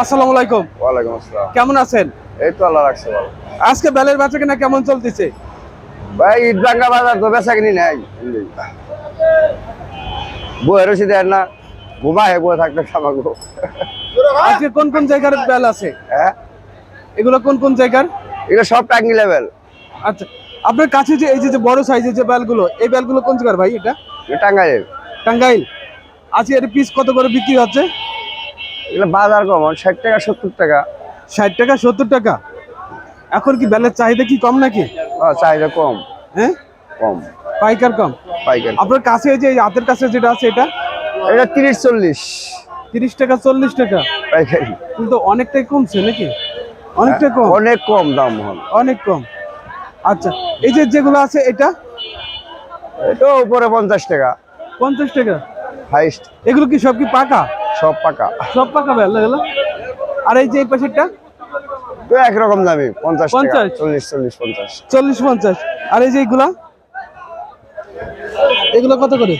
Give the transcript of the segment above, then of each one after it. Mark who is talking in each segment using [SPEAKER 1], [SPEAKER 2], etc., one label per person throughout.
[SPEAKER 1] আসসালামু আলাইকুম।
[SPEAKER 2] ওয়ালাইকুম আসসালাম।
[SPEAKER 1] কেমন আছেন?
[SPEAKER 2] এই তো আল্লাহ রাখছে ভালো।
[SPEAKER 1] আজকে বেলের বেচা কিনা কেমন চলতেছে?
[SPEAKER 2] ভাই ইটভাঙ্গা বাজার তো বেচা কিনি নাই। বইয়ের রসি দেন না ঘুমায় বয়ে থাকতে খামাগো।
[SPEAKER 1] আজকে কোন কোন জায়গার বেল আছে?
[SPEAKER 2] হ্যাঁ?
[SPEAKER 1] এগুলো কোন কোন জায়গার?
[SPEAKER 2] এগুলো সব টাঙ্গি লেভেল।
[SPEAKER 1] আচ্ছা আপনার কাছে যে এই যে যে বড় সাইজের যে বেলগুলো এই বেলগুলো কোন জায়গার ভাই এটা
[SPEAKER 2] টাঙ্গাইল।
[SPEAKER 1] টাঙ্গাইল। আজকে এর পিস কত করে বিক্রি হচ্ছে?
[SPEAKER 2] এগুলো বাজার কম ষাট টাকা সত্তর টাকা।
[SPEAKER 1] ষাট টাকা সত্তর টাকা? এখন কি বেলের চাহিদা কি কম নাকি?
[SPEAKER 2] হ্যাঁ, চাহিদা কম।
[SPEAKER 1] হ্যাঁ?
[SPEAKER 2] কম।
[SPEAKER 1] পাইকার কম?
[SPEAKER 2] পাইকারি
[SPEAKER 1] আপনার কাছে এই যে হাতের কাছে যেটা আছে এটা?
[SPEAKER 2] এটা তিরিশ চল্লিশ।
[SPEAKER 1] তিরিশ টাকা চল্লিশ টাকা?
[SPEAKER 2] পাইকারি।
[SPEAKER 1] কিন্তু অনেকটাই কমছে নাকি? অনেকটা কম?
[SPEAKER 2] অনেক কম দাম
[SPEAKER 1] অনেক কম। আচ্ছা এই যে যেগুলো আছে এটা?
[SPEAKER 2] এটা উপরে পঞ্চাশ টাকা।
[SPEAKER 1] পঞ্চাশ টাকা?
[SPEAKER 2] হাইস্ট।
[SPEAKER 1] এগুলো কি সব কি পাকা?
[SPEAKER 2] সব পাকা।
[SPEAKER 1] সব পাকা বেল এগুলো আর এই যে এই পাশেরটা?
[SPEAKER 2] তো একরকম দামি পঞ্চাশ
[SPEAKER 1] পঞ্চাশ?
[SPEAKER 2] চল্লিশ চল্লিশ পঞ্চাশ।
[SPEAKER 1] চল্লিশ পঞ্চাশ। আর এই যে এইগুলা? এগুলো কত করে?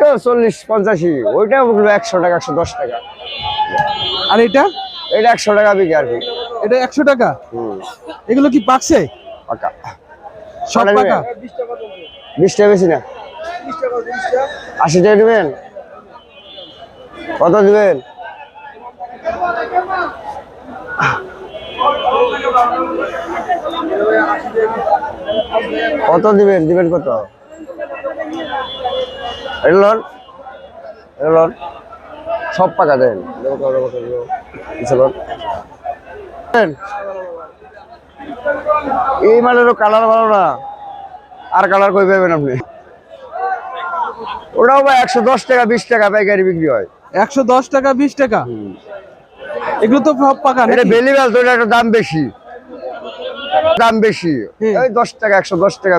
[SPEAKER 2] তো চল্লিশ পঞ্চাশি ওইটা বলল একশো টাকা একশো দশ টাকা।
[SPEAKER 1] আর এটা
[SPEAKER 2] এটা একশো টাকা বিকে আর কি।
[SPEAKER 1] এটা একশো টাকা?
[SPEAKER 2] হুম।
[SPEAKER 1] এগুলো কি পাকছে?
[SPEAKER 2] পাকা।
[SPEAKER 1] সব পাকা?
[SPEAKER 2] বিশ টাকা বেশি না? আশি টাকা নেবেন? কত দিবেন? কত দিবেন? দিবেন কত? সব পাকা লন। দেন। এই মালেরও কালার ভালো না। আর কালার কই পাবেন আপনি? ওটাও বা একশো দশ টাকা, বিশ টাকা পাইকারি বিক্রি হয়।
[SPEAKER 1] একশো দশ টাকা বিশ টাকা। এগুলো তো সব পাকা
[SPEAKER 2] এটা
[SPEAKER 1] বেলি
[SPEAKER 2] বেলিবাল তো এটা দাম বেশি। দাম বেশি।
[SPEAKER 1] ওই
[SPEAKER 2] এই দশ টাকা একশো দশ টাকা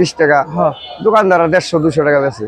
[SPEAKER 2] বিশ টাকা।
[SPEAKER 1] হ্যাঁ।
[SPEAKER 2] দোকানদাররা দেড়শো দুশো টাকা বেশি